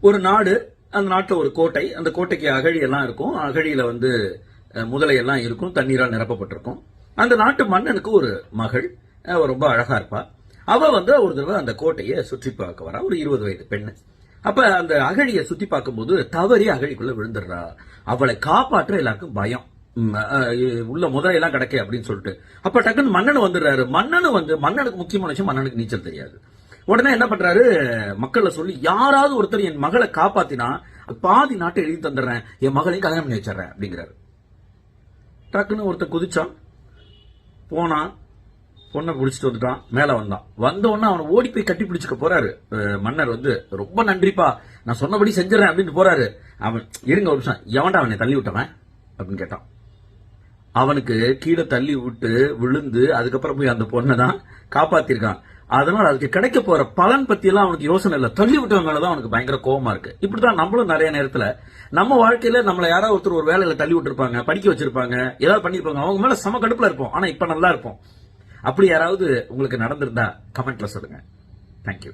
ஒரு நாடு அந்த நாட்டில் ஒரு கோட்டை அந்த கோட்டைக்கு அகழியெல்லாம் இருக்கும். அகழியில் வந்து முதலையெல்லாம் இருக்கும். தண்ணீரால் நிரப்பப்பட்டிருக்கும். அந்த நாட்டு மன்னனுக்கு ஒரு மகள். அவ ரொம்ப அழகா இருப்பா. அவ வந்து ஒரு தடவை அந்த கோட்டையை சுற்றி பார்க்க வரா. ஒரு இருபது வயது பெண்ணு. அப்ப அந்த அகழியை சுத்தி பார்க்கும்போது தவறி அகழிக்குள்ள விழுந்துடுறா. அவளை காப்பாற்ற எல்லாருக்கும் பயம். உள்ள முதலையெல்லாம் கிடைக்க அப்படின்னு சொல்லிட்டு. அப்ப டக்குன்னு மன்னன் வந்துடுறாரு. மன்னனு வந்து மன்னனுக்கு முக்கியமான விஷயம் மன்னனுக்கு நீச்சல் தெரியாது. உடனே என்ன பண்றாரு? மக்களை சொல்லி யாராவது ஒருத்தர் என் மகளை காப்பாத்தினா பாதி நாட்டை எழுதி தந்துடுறேன். என் மகளையும் கல்யாணம் பண்ணி வச்சிடறேன். அப்படிங்கிறாரு. டக்குன்னு ஒருத்தர் குதிச்சான். போனான். பொண்ணை பிடிச்சிட்டு வந்துட்டான். மேல வந்தான். வந்த உடனே அவனை ஓடி போய் கட்டி பிடிச்சிக்க போறாரு. மன்னர் வந்து ரொம்ப நன்றிப்பா. நான் சொன்னபடி செஞ்சிடறேன். அப்படின்னு போறாரு. அவன் இருங்க ஒரு நிமிஷம். எவன்டா அவனை தள்ளி விட்டவன்? அப்படின்னு கேட்டான். அவனுக்கு கீழே தள்ளி விட்டு விழுந்து அதுக்கப்புறம் போய் அந்த பொண்ணை தான் காப்பாத்திருக்கான். அதனால அதுக்கு கிடைக்க போற பலன் பத்தி எல்லாம் அவனுக்கு யோசனை இல்ல. தள்ளி விட்டவங்க மேலதான் அவனுக்கு பயங்கர கோவமா இருக்கு. இப்படிதான் நம்மளும் நிறைய நேரத்துல நம்ம வாழ்க்கையில நம்மள யாராவது ஒருத்தர் ஒரு வேலையில தள்ளி விட்டுருப்பாங்க படிக்க வச்சிருப்பாங்க ஏதாவது பண்ணிருப்பாங்க அவங்க மேல சம கடுப்புல இருப்போம். ஆனா இப்ப நல்லா இருப்போம். அப்படி யாராவது உங்களுக்கு நடந்திருந்தா கமெண்ட்ல சொல்லுங்க. தேங்க்யூ